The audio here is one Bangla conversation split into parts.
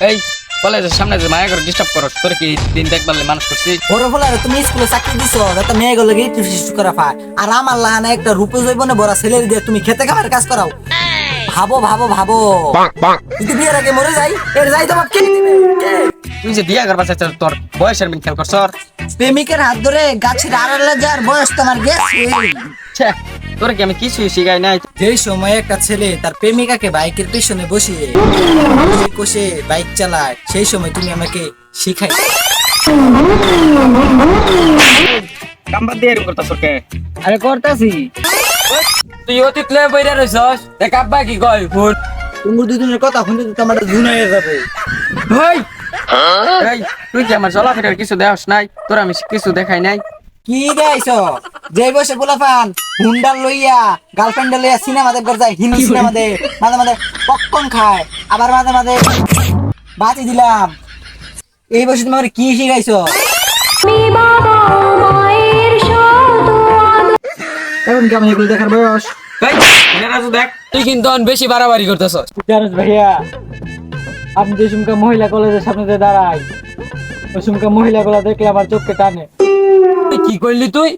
এই কলেজের সামনে যে মায়া করে ডিস্টার্ব করো তোর কি দিন দেখবার মানুষ করছি? বড় ফলারে তুমি স্কুলে চাকরি দিছো যাতে মেয়ে গুলো একটু শিশু করা পায় আর আমার লাহানে একটা রূপে জৈবনে বড় ছেলে দিয়ে তুমি খেতে খাবার কাজ করাও। ভাবো ভাবো ভাবো। যদি বিয়ের আগে মরে যাই এর যাই তোমার কে দিবে? কে? তুই যে বিয়া করবা চাচ্ছ তোর বয়সের মিন খেল করছ? প্রেমিকের হাত ধরে গাছের আড়ালে যাওয়ার বয়স তোমার গেছে। ছ্যা, তোর কি আমি কিছুই শিখাই নাই? যেই সময় একটা ছেলে তার প্রেমিকাকে বাইকের পেছনে বসিয়ে কষে বাইক চালায় সেই সময় তুমি আমাকে শিখাই কাম্বার দিয়ে আরে করতাছি। তুই অতীত লয়ে বইরা রইছস? দেখ আব্বা কি কয় ফুট তুমি দুজনের কথা শুনতে তো আমার ধুনা হয়ে যাবে। হেই! তুই কি আমার চলাফেরার কিছু দেওয়াস নাই? তোর আমি কিছু দেখাই নাই? কি দেয়ছ যে বসে পোলাপান হুন্ডা লইয়া গার্লফ্রেন্ড লইয়া সিনেমা দেখবার যায় হিন্দি সিনেমা দে মাঝে মাঝে পপকর্ন খায় আবার মাঝে মাঝে বাতি দিলাম। এই বসে তুমি আমার কি শিখাইছো? এখন কি আমি এগুলো দেখার বয়স? দেখ। তুই কিন্তু অন বেশি বাড়াবাড়ি করতেছস জানিস ভাইয়া আপনি যে সুমকা মহিলা কলেজের সামনে দিয়ে দাঁড়াই ওই সুমকা মহিলা গুলা দেখলে আমার চোখকে টানে। কি করলি তুই?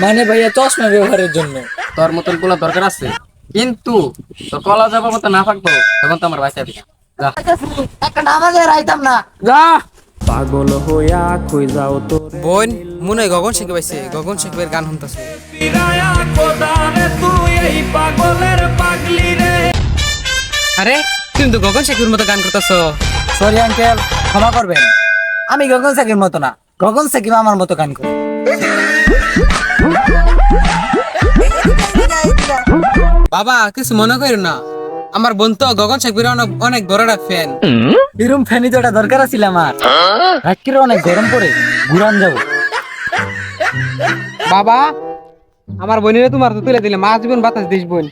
মানে ভাইয়া চশমা ব্যবহারের জন্য। তোর মতনগুলো দরকার আছে। কিন্তু তোর কলা যাবার মতো না থাকব তখন তো আমার বাঁচা দিবি যা। একটা নামাজে রাইতাম না। যা। পাগল হইয়া কই যাও তো বোন মনে গগন শিখে পাইছে গগন শিখবের গান শুনতেছে। আরে তুমি তো গগন শেখের মতো গান করতেছ। সরি আঙ্কেল ক্ষমা করবেন। আমি গগন সাকির মতো না। গগন সাকিব আমার মতো গান করি। বাবা কিছু মনে করো না। আমার বোন তো গগন শেখবের অনেক অনেক বড় একটা ফ্যান এরম ফ্যানি তো এটা দরকার আছিল আমার। রাত্রিরে অনেক গরম পড়ে ঘুরান যাব। বাবা আমার বোনের তোমার তো তুলে দিলে মাছ জীবন বাতাস দিস বোন।